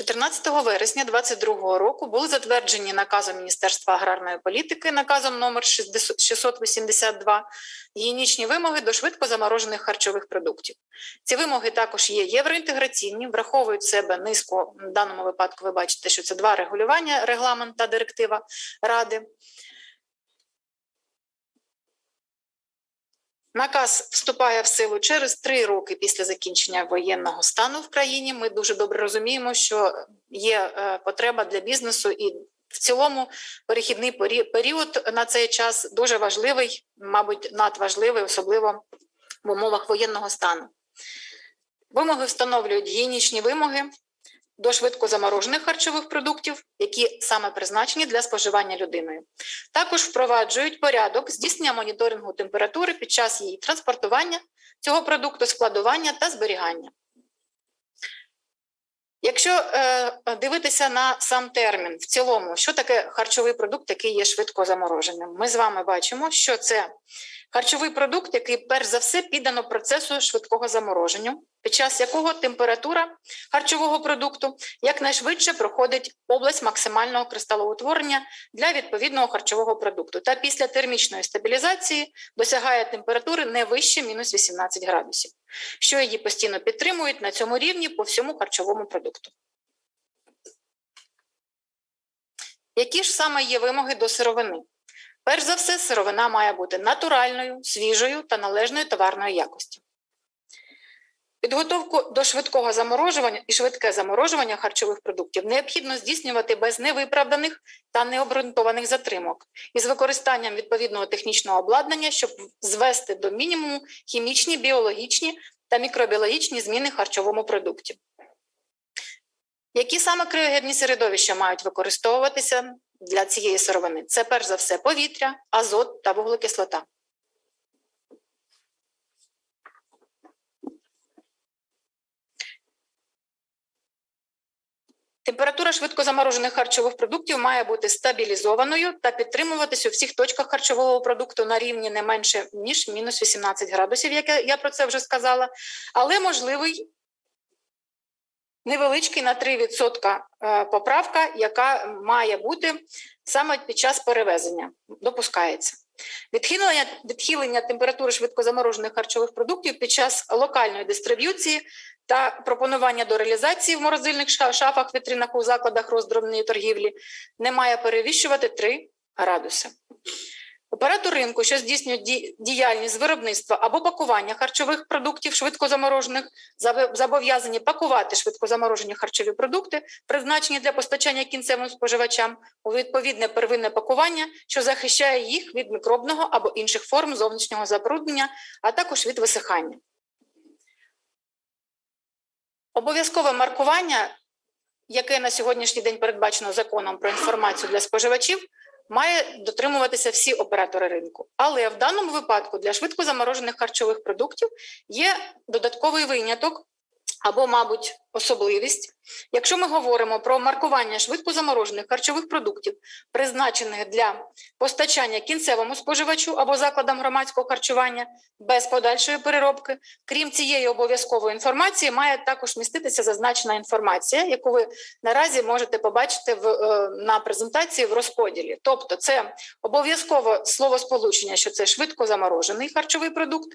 14 вересня 2022 року були затверджені наказом Міністерства аграрної політики, наказом номер 60 682, гігієнічні вимоги до швидко заморожених харчових продуктів. Ці вимоги також є євроінтеграційні, враховують себе низку, в даному випадку ви бачите, що це два регулювання, регламент та директива Ради. Наказ вступає в силу через три роки після закінчення воєнного стану в країні. Ми дуже добре розуміємо, що є е, потреба для бізнесу і в цілому перехідний період на цей час дуже важливий, мабуть, надважливий, особливо в умовах воєнного стану. Вимоги встановлюють гігієнічні вимоги до швидко заморожених харчових продуктів, які саме призначені для споживання людиною. Також впроваджують порядок здійснення моніторингу температури під час її транспортування цього продукту, складування та зберігання. Якщо е, дивитися на сам термін в цілому, що таке харчовий продукт, який є швидко замороженим, ми з вами бачимо, що це харчовий продукт, який перш за все піддано процесу швидкого замороження, під час якого температура харчового продукту якнайшвидше проходить область максимального кристалоутворення для відповідного харчового продукту та після термічної стабілізації досягає температури не вище мінус 18 градусів, що її постійно підтримують на цьому рівні по всьому харчовому продукту. Які ж саме є вимоги до сировини? Перш за все, сировина має бути натуральною, свіжою та належної товарної якості. Підготовку до швидкого заморожування і швидке заморожування харчових продуктів необхідно здійснювати без невиправданих та необґрунтованих затримок із використанням відповідного технічного обладнання, щоб звести до мінімуму хімічні, біологічні та мікробіологічні зміни в харчовому продукті. Які саме криогенні середовища мають використовуватися для цієї сировини? Це перш за все повітря, азот та вуглекислота. Температура швидко заморожених харчових продуктів має бути стабілізованою та підтримуватись у всіх точках харчового продукту на рівні не менше ніж мінус 18 градусів, як я- про це вже сказала, але можливий невеличкий на 3% е, поправка, яка має бути саме під час перевезення. Допускається. Відхилення, відхилення температури швидкозаморожених харчових продуктів під час локальної дистриб'юції та пропонування до реалізації в морозильних шафах, вітринах у закладах роздробної торгівлі не має перевищувати 3 градуси. Оператор ринку, що здійснює діяльність з виробництва або пакування харчових продуктів швидкозаморожених, зобов'язані пакувати швидкозаморожені харчові продукти, призначені для постачання кінцевим споживачам, у відповідне первинне пакування, що захищає їх від мікробного або інших форм зовнішнього забруднення, а також від висихання. Обов'язкове маркування, яке на сьогоднішній день передбачено законом про інформацію для споживачів, має дотримуватися всі оператори ринку. Але в даному випадку для швидко заморожених харчових продуктів є додатковий виняток або, мабуть, особливість. Якщо ми говоримо про маркування швидко заморожених харчових продуктів, призначених для постачання кінцевому споживачу або закладам громадського харчування без подальшої переробки, крім цієї обов'язкової інформації, має також міститися зазначена інформація, яку ви наразі можете побачити в, е, на презентації в розподілі. Тобто, це обов'язково словосполучення, що це швидко заморожений харчовий продукт.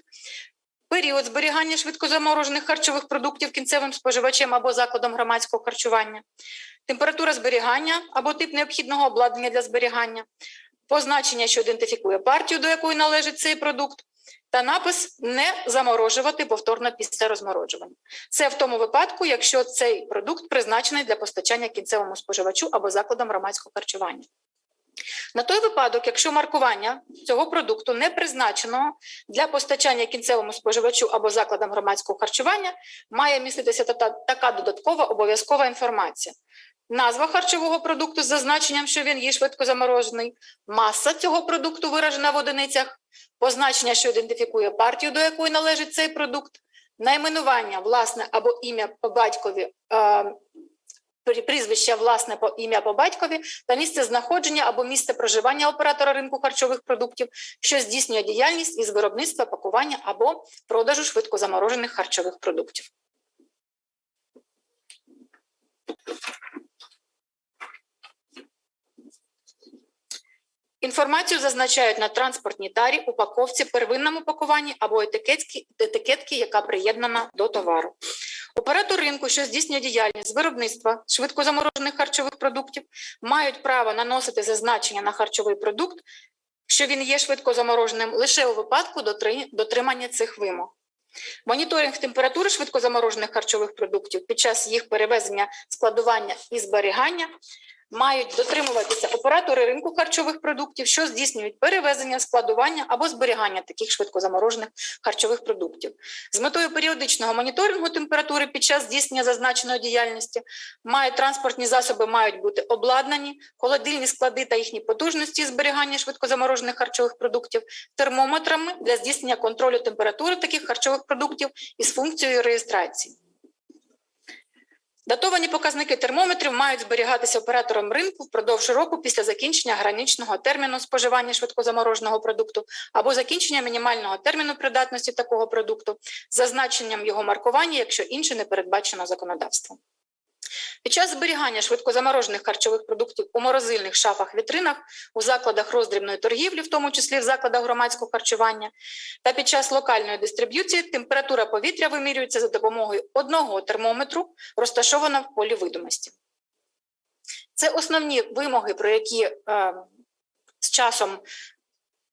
Період зберігання швидкозаморожених харчових продуктів кінцевим споживачем або закладом громадського харчування, температура зберігання або тип необхідного обладнання для зберігання, позначення, що ідентифікує партію, до якої належить цей продукт, та напис не заморожувати повторно після розмороджування. Це в тому випадку, якщо цей продукт призначений для постачання кінцевому споживачу або закладам громадського харчування. На той випадок, якщо маркування цього продукту не призначено для постачання кінцевому споживачу або закладам громадського харчування, має міститися та- та- така додаткова обов'язкова інформація. Назва харчового продукту з зазначенням, що він є швидко заморожений, маса цього продукту виражена в одиницях, позначення, що ідентифікує партію, до якої належить цей продукт, найменування, власне або ім'я по батькові. Е, прізвище, власне по ім'я по батькові та місце знаходження або місце проживання оператора ринку харчових продуктів, що здійснює діяльність із виробництва, пакування або продажу швидкозаморожених харчових продуктів. Інформацію зазначають на транспортній тарі, упаковці, первинному пакуванні або етикетки, етикетки, яка приєднана до товару. Оператор ринку, що здійснює діяльність з виробництва швидкозаморожених харчових продуктів, мають право наносити зазначення на харчовий продукт, що він є швидкозамороженим лише у випадку дотримання цих вимог. Моніторинг температури швидкозаморожених харчових продуктів під час їх перевезення, складування і зберігання мають дотримуватися оператори ринку харчових продуктів, що здійснюють перевезення, складування або зберігання таких швидкозаморожених харчових продуктів. З метою періодичного моніторингу температури під час здійснення зазначеної діяльності мають транспортні засоби мають бути обладнані, холодильні склади та їхні потужності зберігання швидкозаморожених харчових продуктів термометрами для здійснення контролю температури таких харчових продуктів із функцією реєстрації. Датовані показники термометрів мають зберігатися оператором ринку впродовж року після закінчення граничного терміну споживання швидкозамороженого продукту або закінчення мінімального терміну придатності такого продукту зазначенням його маркування, якщо інше не передбачено законодавством. Під час зберігання швидкозаморожених харчових продуктів у морозильних шафах вітринах, у закладах роздрібної торгівлі, в тому числі в закладах громадського харчування, та під час локальної дистриб'юції температура повітря вимірюється за допомогою одного термометру, розташованого в полі видимості. Це основні вимоги, про які е, з часом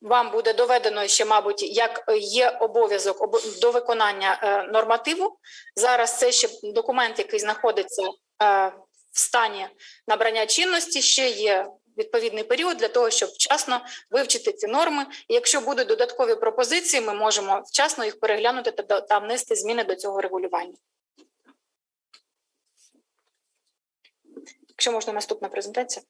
вам буде доведено ще, мабуть, як є обов'язок до виконання е, нормативу. Зараз це ще документ, який знаходиться е, в стані набрання чинності. Ще є відповідний період для того, щоб вчасно вивчити ці норми. Якщо будуть додаткові пропозиції, ми можемо вчасно їх переглянути та внести зміни до цього регулювання. Якщо можна, наступна презентація.